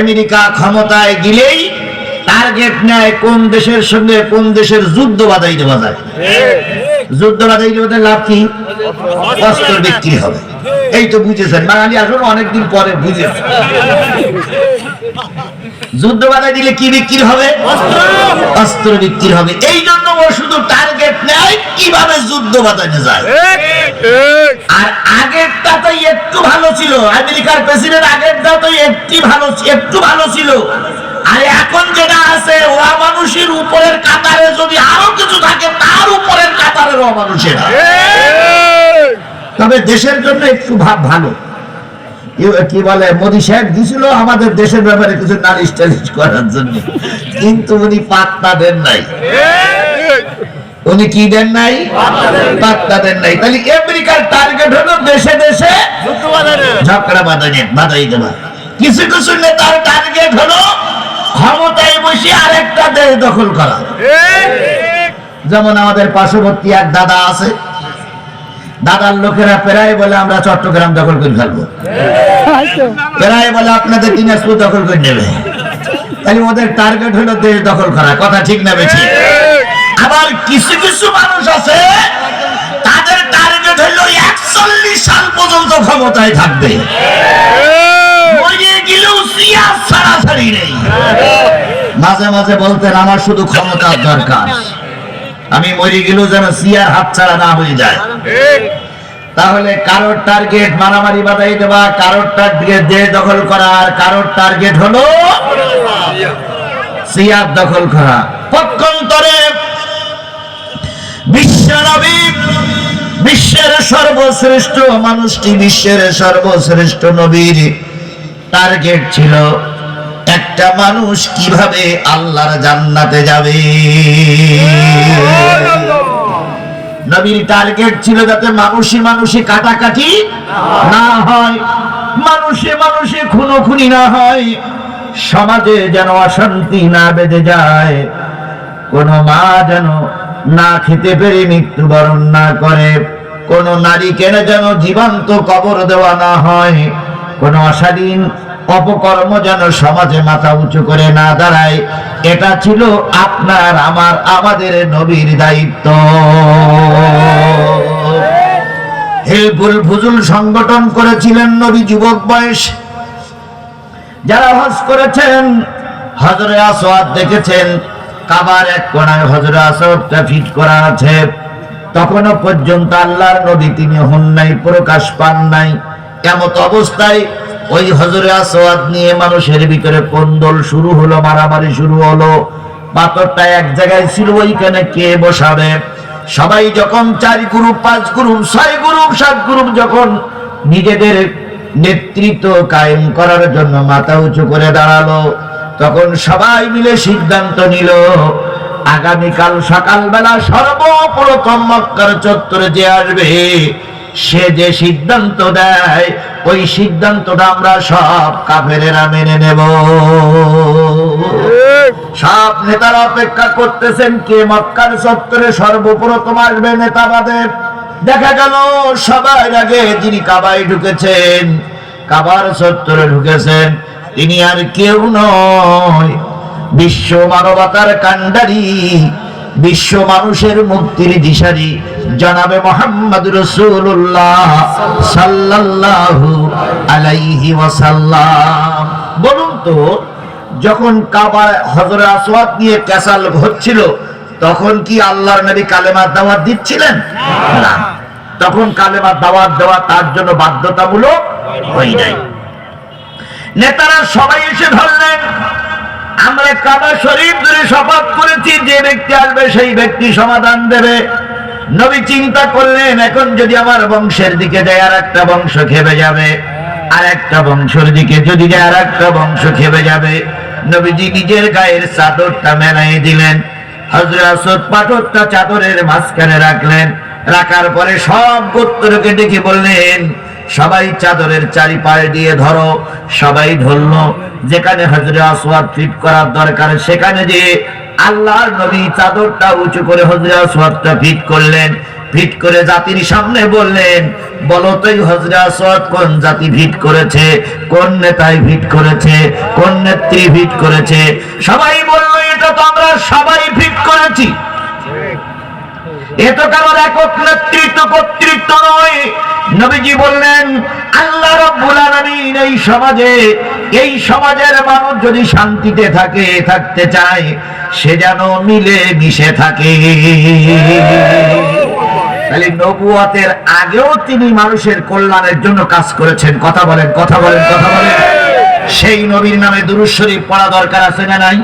America ক্ষমতায় গেলেই target নেয় কোন দেশের সঙ্গে, কোন দেশের যুদ্ধ বাধাই দেওয়া যায়। যুদ্ধ বাধাই দেওয়াতে লাভ কি? অস্ত্র বিক্রি হবে। এই তো বুঝেছেন, বাঙালি আসলে অনেকদিন পরে বুঝেছে। যুদ্ধ বাধাই দিলে কি বিক্রি হবে? অস্ত্র বিক্রি হবে। এই জন্য ও শুধু টার্গেট নেয় কীভাবে যুদ্ধ বাধানো যায়। আর আগেরটা তো একটু ভালো ছিল। আমেরিকার প্রেসিডেন্ট আগেরটা তো একটু ভালো একটু ভালো ছিল। আর এখন যেটা আছে ওরা মানুষের উপরের কাতারে যদি আরও কিছু থাকে, তার উপরের কাতারের অমানুষের। তবে দেশের জন্য একটু ভাব ভালো। কি- কি বলে, মোদী সাহেব দিছিল আমাদের দেশের ব্যাপারে কিছু নালিশ টালিশ করার জন্য। কিন্তু উনি পাত্তা দেন নাই। উনি কি দেন নাই? পাত্তা দেন নাই। তাহলে আমেরিকার টার্গেট হলো দেশে দেশে ঝগড়া বাঁধাই বাঁধাই দেওয়া। কিছু কিছু নেতার টার্গেট হলো ক্ষমতায় বসে আরেকটা দেশ দখল করা। যেমন আমাদের পার্শ্ববর্তী এক দাদা আছে। দাদার লোকেরা প্রায় বলে আমরা চট্টগ্রাম দখল করে ফেলব। প্রায় বলে আপনাদের দিনাজপুর দখল করে নেবে। তাহলে ওদের টার্গেট হলো দেশ দখল করা। কথা ঠিক না বেশি আবার কিছু কিছু মানুষ আছে, তাদের টার্গেট হলো একচল্লিশ সাল পর্যন্ত ক্ষমতায় থাকবে। মাঝে মাঝে বলতেন, আমার শুধু ক্ষমতার দরকার। আমি মরে গেলেও যেন সিয়ার হাত ছাড়া না হয়ে যায়। তাহলে কারোর টার্গেট মারামারি বাধাই দেওয়া, কারোর টার্গেট দেশ দখল করা, আর কারোর টার্গেট হলো সিয়ার দখল করা। পক্ষান্তরে বিশ্বের সর্বশ্রেষ্ঠ মানুষটি বিশ্বের সর্বশ্রেষ্ঠ নবীর টার্গেট ছিল একটা মানুষ কীভাবে আল্লাহর জান্নাতে যাবে। নবীর টার্গেট ছিল যাতে মানুষে মানুষে কাটাকাটি না হয়, মানুষে মানুষে খুনোখুনি না হয়, সমাজে যেন অশান্তি না বেঁধে যায়। কোন মা যেন না খেতে পেরে মৃত্যুবরণ না করে, কোন নারীকে যেন জীবন্ত কবর দেওয়া না হয়, কোন অশালীন অপকর্ম যেন সমাজে মাথা উঁচু করে না দাঁড়ায়, এটা ছিল আপনার, আমার, আমাদের নবীর দায়িত্ব। হেলফুল ফুজুল সংগঠন করেছিলেন নবী যুবক বয়স, যারা হজ করেছেন, হজরে আসওয়াদ দেখেছেন কাবার এক কোনায় হজরে আসওয়াদটা ফিট করা আছে। তখনও পর্যন্ত আল্লাহর নবী তিনি হন নাই, প্রকাশ পান নাই। এমত অবস্থায় ওই হজরে আসওয়াদ নিয়ে মানুষের ভিতরে কোন্দল শুরু হলো, মারামারি শুরু হলো। পাথরটা এক জায়গায় ছিল, ওইখানে কে বসাবে? সবাই যখন চার গ্রুপ, পাঁচ গ্রুপ, ছয় গ্রুপ, সাত গ্রুপ যখন নিজেদের নেতৃত্ব কায়েম করার জন্য মাথা উঁচু করে দাঁড়াল তখন সবাই মিলে সিদ্ধান্ত নিল, আগামীকাল সকালবেলা সর্বপ্রথম মক্কার চত্বরে যে আসবে, সে যে সিদ্ধান্ত দেয়, ওই সিদ্ধান্তটা আমরা সব কাফেরেরা মেনে নেব। সব নেতারা অপেক্ষা করতেছেন, কে মক্কার চত্বরে সর্বপ্রথম আসবে নেতাবাদের দেখা গেল, সবার আগে যিনি কাবায় ঢুকেছেন, কাবার চত্বরে ঢুকেছেন তিনি আর কেউ নয়। বিশ্ব মানবতার কান্ডারি বিশ্ব মানুষের মুক্তির দিশারি, জনাবে মোহাম্মদ রসুল্লাহ সাল্লাল্লাহু আলাইহি ওয়াসাল্লাম। বলুন তো, যখন কাবা হজরে আসওয়াদ নিয়ে ক্যাসাল হচ্ছিল তখন কি আল্লাহর নবী কালেমার দাওয়াত দিচ্ছিলেন? না। তখন কালেমার দাওয়াত দেওয়া তার জন্য বাধ্যতামূলক হয় নাই। নেতারা সবাই এসে ধরলেন। আমরা কাবা শরীফ ধরে শপথ করেছি, যে ব্যক্তি আসবে সেই ব্যক্তি সমাধান দেবে। নবী চিন্তা করলেন, এখন যদি আমার বংশের দিকে যায় আর একটা বংশ খেপে যাবে। আর একটা বংশের দিকে যদি যায় আর একটা বংশ খেপে যাবে। নবীজি নিজের গায়ের চাদরটা মেলাই দিলেন। হজরত আসদ পাথরটা চাদরের মাঝখানে রাখলেন। রাখার পরে সব গোত্রকে ডেকে বললেন সবাই চাদরের চারিপায়ে দিয়ে ধরো, সবাই ধরলো। যেখানে হজরে আসওয়াদ ফিট করার দরকার, সেখানে যে আল্লাহর নবী চাদরটা উঁচু করে হজরে আসওয়াদটা ফিট করলেন। ভিট করে জাতির সামনে বললেন, বলো তো এই হজরা আসওয়াদ কোন জাতি ভিট করেছে? কোন নেতায় ভিট করেছে? কোন নেত্রী ভিট করেছে? সবাই বলল, এটা তো আমরা সবাই ভিট করেছি। এ তো কারোর একক নেতৃত্ব, কর্তৃত্ব নয়। নবীজি বললেন, আল্লাহ এই সমাজে, এই সমাজের মানুষ যদি শান্তিতে থাকে, থাকতে চায়, সে যেন মিলে মিশে থাকে। তাহলে নবুয়তের আগেও তিনি মানুষের কল্যাণের জন্য কাজ করেছেন। কথা বলেন কথা বলেন কথা বলেন। সেই নবীর নামে দুরুদ শরীফ পড়া দরকার আছে না নাই?